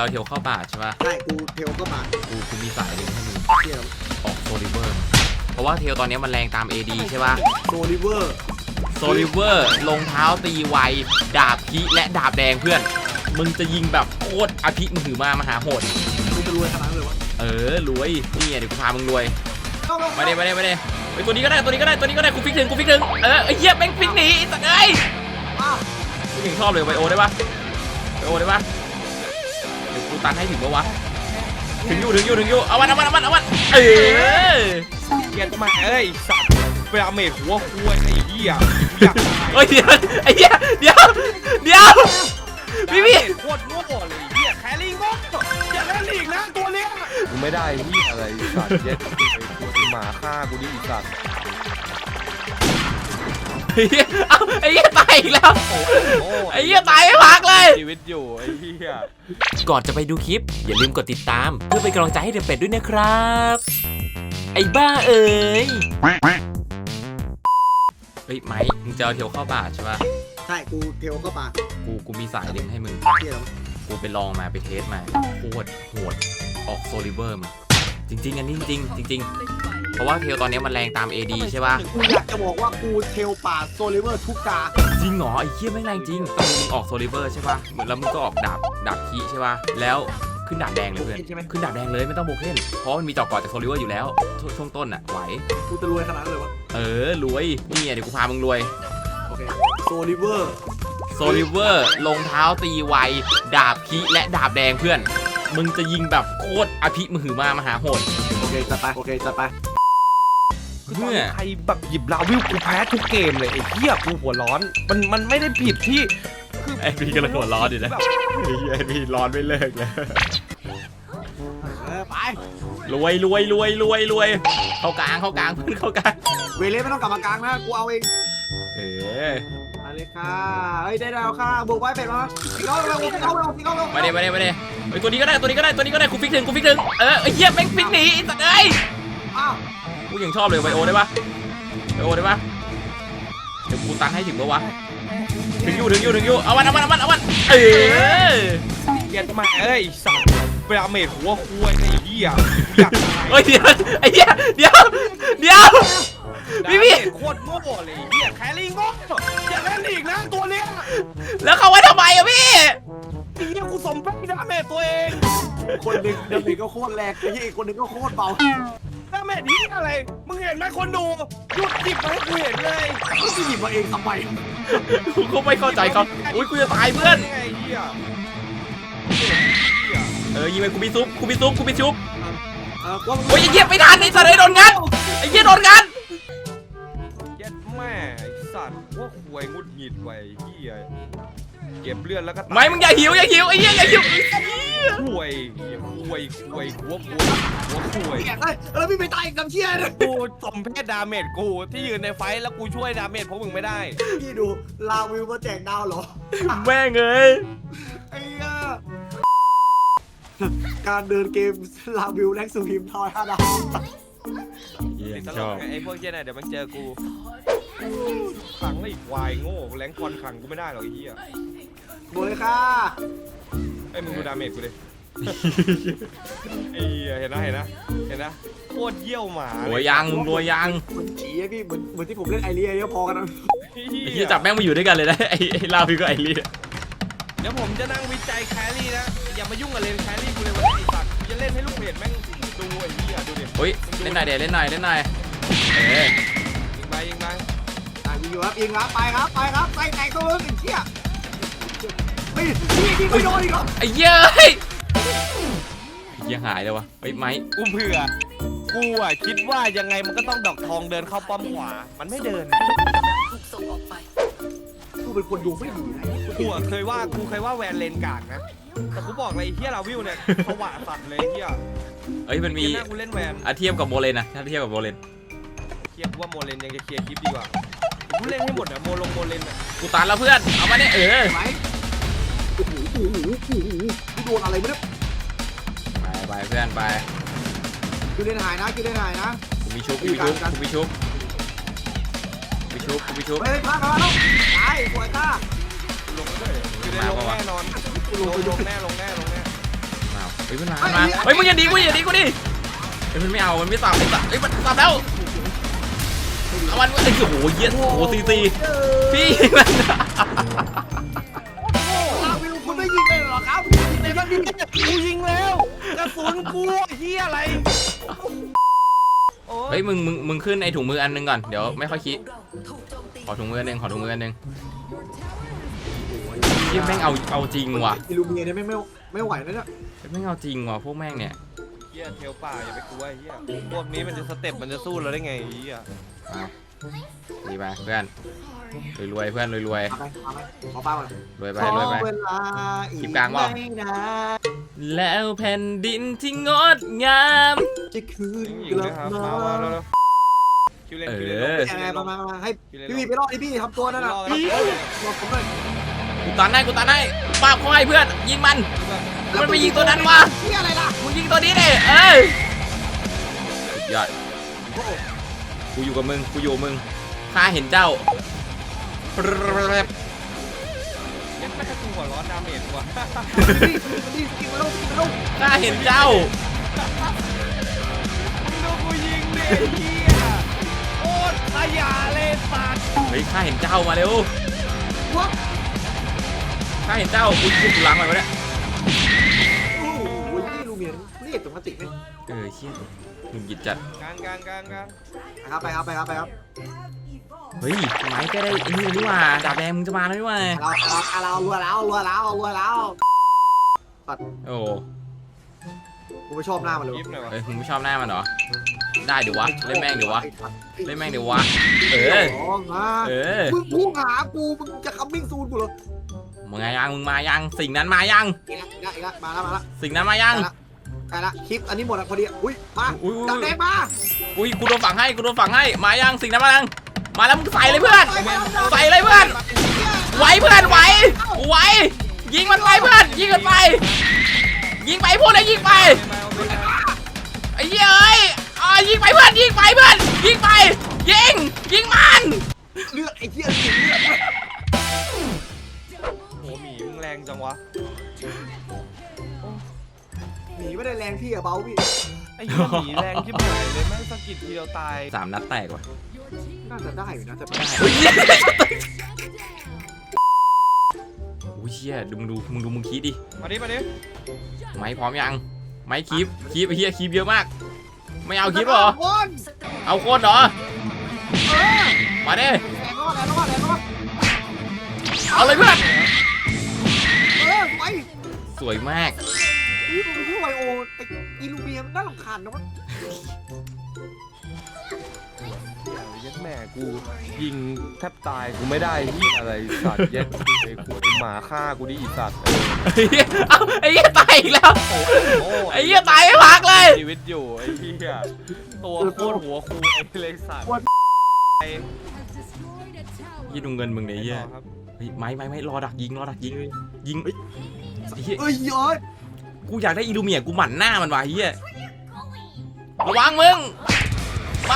จะเอาเทลเข้าป่าใช่ปะใช่กูเทลก็มากูกูมีสายหนึ่งให้มึงเที่ยวออกโซลิเวอร์ เพราะว่าเทลตอนนี้มันแรงตาม AD ใช่ปะโซลิเวอร์โซลิเวอร์ลงเท้าตีไว ดาบพิและดาบแดงเพื่อน มึงจะยิงแบบโคตรอภิมือถือมามหาโหด กูจะรวยขนาดนั้นเลยวะเออรวยนี่ไงเดี๋ยวกูพามึงรวยเข้ามามาเด้มาเด้มาเด้ไอยตัวนี้ก็ได้ตัวนี้ก็ได้ตัวนี้ก็ได้กูฟิกถึงกูฟิกถึงเออไอ้เหี้ยแม่งฟิกหนีไอ้สัตว์เอ้ยอ้าวกูยังชอบเลยไบโอได้ปะไบโอได้ปะเดี๋ยวกู ตันให้ถึงปะวะ ถึงอยู่ถึงอยู่ถึงอยู่เอาวันเอาวันเอาวันเอาวันเออเกลียดมาเอ้ยสัตว์เวลาเมทหัวควรไอ้เหี้ยอยากเฮ้ยเดี๋ยวไอ้เหี้ยเดี๋ยวเดี๋ยวพี่พี่โคตรโง่เลยไอ้เหี้ยแครี่โง่อย่าแครี่อีกนะตัวเนี้ย กูไม่ได้ที่อะไรสัตว์เย็ดกูเป็นหมาฆ่ากูดิอีสัตว์ ไอ้เหี้ยเอ้าไอ้เหี้ยตายอีกแล้ว โอ้โหไอ้เหี้ยตายไม่พักเลย ชีวิตอยู่ไอ้เหี้ย ก่อนจะไปดูคลิป อย่าลืมกดติดตาม เพื่อเป็นกำลังใจให้เดอะเป็ดด้วยนะครับ ไอ้บ้าเอ๋ยเฮ้ยไม้มึงจะเอาเทลเข้าป่าใช่ปะใช่กูเทลก็มากูกูมีสายดึงให้มึง เที่ยวกูไปลองมาไปเทสมาโคตรโหดออกโซลิเวอร์มา จริง ๆ อันนี้จริงๆจริง ๆ เพราะว่าเทลตอนนี้มันแรงตาม AD ใช่ปะกูอยากจะบอกว่ากูเทลป่าโซลิเวอร์ทุกตาจริงเหรอไอ้เหี้ยไม่งแรงจริงตอนมึงออกโซลิเวอร์ใช่ปะเหมือนแล้วมึงก็ออกดาบดาบคีใช่ปะแล้วขึ้นดาบแดงเลยเพื่อนใช่ไหมขึ้นดาบแดงเลยไม่ต้องโบเคนเพราะมันมีจอกกอดจากโซลิเวอร์อยู่แล้วช่วงช่วงต้นอะไหวกูจะรวยขนาดนั้นเลยวะเออรวยนี่ไงเดี๋ยวกูพามึงรวยโอเคโซลิเวอร์โซลิเวอร์ลงเท้าตีไวดาบคีและดาบแดงเพื่อน มึงจะยิงแบบโคตรอภิมือถือมามหาโหดโอเคจัดไปโอเคจัดไปคือตอนนี้ใครแบบหยิบลาวิวกูแพ้ทุกเกมเลยไอ้เหี้ยกูหัวร้อน มันมันไม่ได้ผิดที่คือไอ้พี่กำลังหัวร้อนอยู่นะ แบบไอ้พี่ร้อนไม่เลิกเลยเออไปรวยรวยรวยรวยรวยเข้ากลางเข้ากลางเพื่อนเข้ากลางเวเลสไม่ต้องกลับมากลางนะกูเอาเองเออมาเลยค่ะเฮ้ยได้แล้วค่ะบวกไว้เป็ดมาพี่เขาเราพี่เขาเราพี่เขาเรามาเด้มาเด้มาเด้ ไอ้ยตัวนี้ก็ได้ตัวนี้ก็ได้ตัวนี้ก็ได้กูฟิกถึงกูฟิกถึงเออไอ้เหี้ยแม่งฟิกหนีไอ้สัตว์เอ้ยอ้าวกูยังชอบเลยไบโอได้ปะไบโอได้ปะเดี๋ยวกูตันให้ถึงปะวะถึงอยู่ถึงอยู่ถึงอยู่เอาวันเอาวันเอาวันเอาวันเออเกลียดมาเอ้ยสัตว์เวลาเมทหัวควรไอ้เหี้ยอยากเฮ้ยเดี๋ยวไอ้เหี้ยเดี๋ยวเดี๋ยวพี่พี่โคตรโง่เลยไอ้เหี้ยแครี่โง่อย่าแครี่อีกนะตัวเนี้ยแล้วเขาไว้ทำไมอะพี่ไอ้เหี้ ยกูสมเพชดาเมจตัวเองคนหนึ่งเดมิก็โคตรแรงไอ้ยี่อีกคนหนึ่งก็โคตรเบาดาเมจนี้อะไร มึงเห็นไหมคนดูหยุดหยิบมาให้กูเห็นเลยกูหยิบมาเองทำไมกูก็ไม่เข้าใจเขาอุ้ยกูจะตายเพื่อน ไอ้เหี้ยเออยิงไปกูมีซุปกูมีซุปกูมีชุบเออว่าโอ้ยไอ้เหี้ยไม่ทันไอ้สัตว์ไอ้โดนงัดไอ้เหี้ยโดนงัด สัตว์ว่าควยงุดหงิดไว้ไอ้เหี้ยเก็บเลือดแล้วก็ตายไม่มึงอย่าหิวอย่าหิวไอ้เหี้ยอย่าหิวควยเหี้ยควยควยหัวควยหัวควยเกลียดเลยเออพี่ไปตายกับเชียร์เลยกูสมเพศดาเมจกูที่ยืนในไฟท์แล้วกูช่วยดาเมจพวกมึงไม่ได้ พี่ดูลาวิวมาแจกดาวเหรอ แม่งเอ้ยไอ้เหี้ยการเดินเกมลาวิวแรงสุพิมทอยห้าดาวเหี้ยไอ้ต ชลอกบไงไอ้พวกเหี้ยน่ะเดี๋ยวมันเจอกูขังไอ้ควายโง่แรงคอนขังกูไม่ได้หรอกไอ้เหี้ยโบยค่ะไอ้ยมึงดูดาเมจกูดิไอ้เหี้ยเห็นนะเห็นนะเห็นนะโคตรเยี่ยวหมารวยยังมึงรวยยังเหมือนฉีอะพี่เหมือนเหมือนที่ผมเล่นไอเรียเนี่ยพอกันนะไอ้ไอ้เหี้เหี้ยยจับแม่งมาอยู่ด้วยกันเลยนะไอ้ไอ้ลาพี่ก็ไอ้ลี่เดี๋ยวผมจะนั่งวิจัยแครี่นะอย่ามายุ่งกับเลนแครี่กูเลยวันนี้ไอ้สัตว์กูจะ เล่นให้ลูกเพจแม่งดูไอ้เหี้ยดูดิเฮ้ยเล่นหน่อยเดี๋ยวเล่นหน่อยเล่นหน่อยเออยิงไปยิงไปอะยิงอยู่ครับยิงครับไปครับไปครับไปแตกตัวมึงไอ้เชี่ยเฮ้ยพี่ยิงไม่โดนอีกเหรอไอ้เหี้ยเฮ้ยไอ้เหี้ยหายเลยวะเฮ้ยไม้กูเผื่อกูอะคิดว่ายังไงมันก็ต้องดอกทองเดินเข้าป้อมขวา มันไม่เดิน ถูกส่งออกไป กูเป็นคนดูไม่ดีนะกูอะเคยว่ากูเคยว่าแวนเลนกากนะ แต่กูบอกเลยไอ้เฮียลาวิวเนี่ยสว่างสัตว์เลยไอ้เฮียเอ้ยมันมีเกหน้ากูเล่นแวนอาเทียบกับโมเลนนะถ้าเทียบกับโมเลนเคลียร์กูว่าโมเลนยังจะเคลียร์คลิปดีกว่ากูเล่นให้หมดอะโมลงโมเลนอะกูตันแล้วเพื่อนเอามาเนี่ยเออไหมโอ้โหโอ้โหโอ้โหกูโดนอะไรไม่ได้ไปไปเพื่อนไปคือเล่นหายนะคือเล่นหายนะกูมีชุบกูมีชุบกูมีชุบกูมี ชุบกูมีชุบเฮ้ยพลาดมาแล้วตายปล่อยตากูลงเลยคือได้ลงแน่นอนลงลงแน่ลงแน่ลงแน่ฮ้ยมันมามันมาเฮ้ยมึงอย่าดีกูอย่าดีกูดิเฮ้ยมันไม่เอามันไม่สับไม่สับเฮ้ยมันสับแล้วเอาวันไอ้ยโอ้โหเหี้ยโอ้โหซีซีพี่มันลาวิวคุณไม่ยิงเลยเหรอครับยิงเลยบ้างดิกูยิงแล้วกระสุนกูเฮียอะไร โอ้เฮ้ยมึงมึงมึงขึ้นไอ้ถุงมืออันนึงก่อน เดี๋ยวไม่ค่อยคิดถูกโจมตีขอถุงมืออันนึงขอถุงมืออันนึงเหี้ยแม่งเอาเอาจริงว่ะอิลูเมียเนี่ยไม่ไม่ไม่ไหวนะเนี่ยแม่งเอาจริงว่ะพวกแม่งเนี่ยเฮียเทลป่าอย่าไปกลัวไอ้เฮียพวกนี้มันจะสเต็ปมันจะสู้เราได้ไงไอ้เฮียมาดีไปเพื่อนรวยๆเพื่อนรวยเอาไปเอาไปขอป้าก่อนๆรวยไปขอรวยไปเวลาอีคลิปกลางเปล่า ไม่นานแล้วแผ่นดินที่งดงาม จะคืนยิงกเลลัยบครับมามามาแล้วคิวเลนคิวเลนเออยังไงประมาณประมาณให้คิวเลนพี่วีไปรอดดิพี่ทำตัวนั่นน่ะรอพี่บอกผมเลยกูตันให้กูตันให้ป้าบเขาให้เพื่อนยิงมัน มันไปยิงตัวนั้นวะเฮียอะไรล่ะมึงยิงตัวนี้ดิเอ้ยยอดโอ้โหกูอยู่กับมึงกูอยู่กับมึงข้าเห็นเจ้ายังไม่กูหัวร้อนดาเมจว่ะนี่นี่กินมาลูกกินมาลูกข้าเห็นเจ้าดูกูยิงดิเฮีย โคตรขยะเลยสัตว์เฮ้ยข้าเห็นเจ้ามาเร็ววัดข้าเห็นเจ้ากูกูหลังไปวะเนี่ยโอ้โหนี่ลูเมียนนี่ตรงมาติกเนี่ยเออเชี่ยมึงหยิดจัด กลางกลางกลางกลางครับไปครับไปครับไปครับเฮ้ยไม้ก็ได้ไอ้นี่เลยนี่หว่าดาบแดงมึงจะมาแล้วนี่หว่าเราเราเรารัวแล้วรัวแล้วรัวแล้ว โอ้ กูไม่ชอบหน้ามันเลยยิบหน่อยวะเฮ้ยมึงไม่ชอบหน้ามันเหรอ ได้เดี๋ยววะ เล่นแม่งเดี๋ยววะ เล่นแม่งเดี๋ยววะ เออมาเออ มึงพุ่งหากู มึงจะคัมมิ่งซูนกูเหรอมึงไงยัง มึงมายัง สิ่งนั้นมายัง อีกแล้วอีกแล้วอีกแล้วมาแล้วมาแล้วสิ่งนั้นมายังใกล้ละคลิปอันนี้หมดแล้วพอดี อุ้ย มาอุ้ยอุ้ยดับแดงมาอุ้ยกูโดนฝังให้ กูโดนฝังให้ มายัง สิ่งนั้นมายัง มาแล้วมึงใส่เลยเพื่อน ใส่เลยเพื่อน ไหวเพื่อนไหวไหวยิงมันไปเพื่อน ยิงมันไป ยิงไปพูดเลยยิงไป เหี้ยเอ้ยอ่ายิงไปเพื่อนยิงไปเพื่อนยิงไป ยิง ยิงมัน เลือดไอ้เหี้ยเลือดโหหมีมึงแรงจังวะหนีไม่ได้แรงพี่อะเบาพี่ไอ้เหี้ยหมีแรงที่หายเลยแม่งสะกิดทีเดียวตายสามนัดแตกว่ะน่าจะได้อยู่นะแต่ไม่ได้เฮ้ยโอ้ยเชี่ยดูมึงดูมึงดูมึงคิดดิมาดิมาดิไม้พร้อมยัง ไม้คีบคีบไอ้เหี้ยคีบเยอะมาก ไม่เอาคีบเหรอ คนเอาโคนเหรอ เออมาดิแรงรอดแรงรอดแรงรอดเอาเลยเพื่อนเออไปสวยมาก นี่มันชื่อไวโอไอ้อีลูเมียมันน่ารำคาญนะวะเย็ดแม่กูยิงแทบตายกูไม่ได้ที่อะไรสัตว์เย็ดกูไอ้กูไอ้หมาฆ่ากูดิอีสัตว์ไอ้เหี้ยเอ้าไอ้เหี้ยตายอีกแล้ว โอ้โหไอ้เหี้ยตายไม่พักเลย ชีวิตอยู่ไอ้เหี้ยตัวโคตรหัวคูไอ้เลยสัตว์ไอ้ยี่ดูเงินมึงเนี่ยไอ้เหี้ยครับเฮ้ยไม่ไม่ไม่รอดักยิงรอดักยิงยิงเอ้ยไอ้เหี้ยเอ้ยยอดกูอยากได้อิลูเมียกูหมั่นหน้ามันว่ะไอ้เหี้ยระวังมึงไป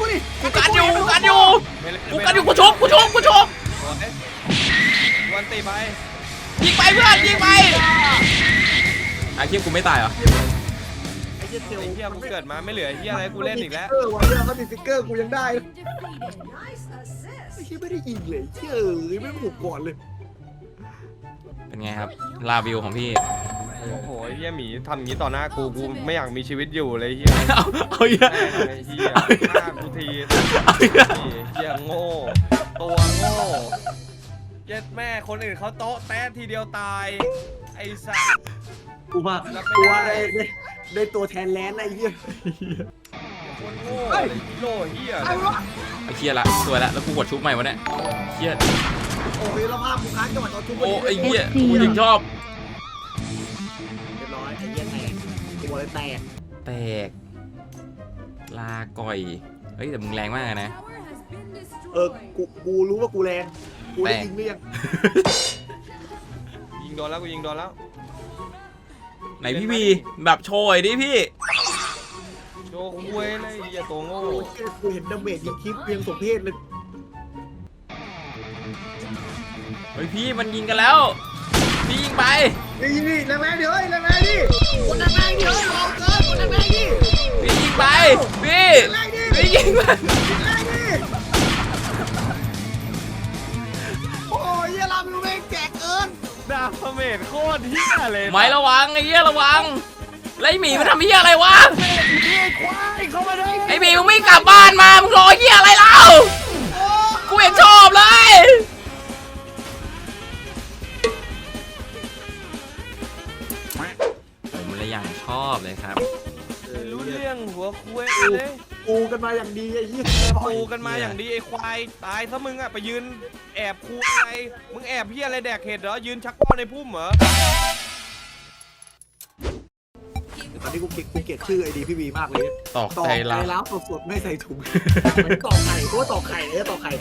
กูดิกูกันอยู่กูกันอยู่ไม่เล่กูกันอยู่กูชกกูชกกูชกวันตีไปยิงไปเพื่อนยิงไปไอ้เหี้ยกูไม่ตายเหรอไอ้เหี้ยเทลไอ้เหี้ยกูเกิดมาไม่เหลือเหี้ยอะไรกูเล่นอีกแล้วเออวันเดียวเขามีฟิกเกอร์กูยังได้เลยไอ้เหี้ยไม่ได้ยิงเลยเชื่อเลยไม่ถูกก่อนเลย เป็นไงครับลาวิวของพี่ โอ้โหไอ้เหี้ยหมีทำอย่างนี้ต่อหน้ากูกูไม่อยากมีชีวิตอยู่เลยไอ้เหี้ยเอาเอาเหี้ยแม่งไอ้เหี้ยฆ่ากูทีเอาเหี้ยนี่เหี้ยโง่ตัวโง่เย็ดแม่คนอื่นเขาโต๊ะแต้ทีเดียวตาย ไอ้สัส กูมารับไม่กูได้ว่าได้ได้ได้ตัวแทนแลนด์ไอ้เหี้ยคนโง่ไอ้โลเหี้ยไอ้วะไอ้เหี้ยละสวยละแล้วกูกดชุบใหม่วะเนี่ยเหี้ยโอ้ยแล้วภาพกูค้างจังหวะตอนชุบโอ้ไอ้เหี้ยกูยังชอบ ยแตก แตก ลาก่อย เฮ้ยแต่มึงแรงมากเลยนะ เออ กู กูรู้ว่ากูแรง กูได้แตก ยิงหรือยัง ยิงโดนแล้วกูยิงโดนแล้วไหนพี่บีแบบโชยดิพี่ โชว์คุยเลยไอ้เหี้ยตัวโง่โอ้ยกูเห็นดาเมจยิงคลิปเพียงสมเพศเลย เฮ้ยพี่มันยิงกันแล้ว พี่ยิงไป นี่นี่แรงแรงดิเฮ้ยแรงแรงดิกดแรงแรงดิเฮ้ยลองเกินกดแรงแรงดิพี่ยิงไป พี่แรงดิพี่ยิงไปแรงดิโอ้ยเหี้ยเราไม่แจกเกินดาเมจโคตรเฮียเลยไม้ระวังไอ้เหี้ยระวังแล้วไอ้หมีมันทำเหี้ยอะไรวะพี่ควายเข้ามาเลยไอ้หมีมึงไม่กลับบ้านมา มึงรอเหี้ยอะไรเล่ากูเห็นชอบเลย อย่างชอบเลยครับรู้เรื่องหัวคุยเลยปูกันมาอย่างดีไอ้เหี้ยปูกันมาอย่างดีไอ้ควายตายซะมึงอะไปยืนแอบคูอะไรมึงแอบเพี้ยอะไรแดกเห็ดเหรอยืนชักว่าวในพุ่มเหรอตอนนี้กูเกลียดกูเกลียดชื่อไอดีพี่วีมากเลยตอกตอกใจใจเราแล้วสดๆไม่ใส่ถุงเหมือนตอกไข่กูว่าตอกไข่เลยตอกไข่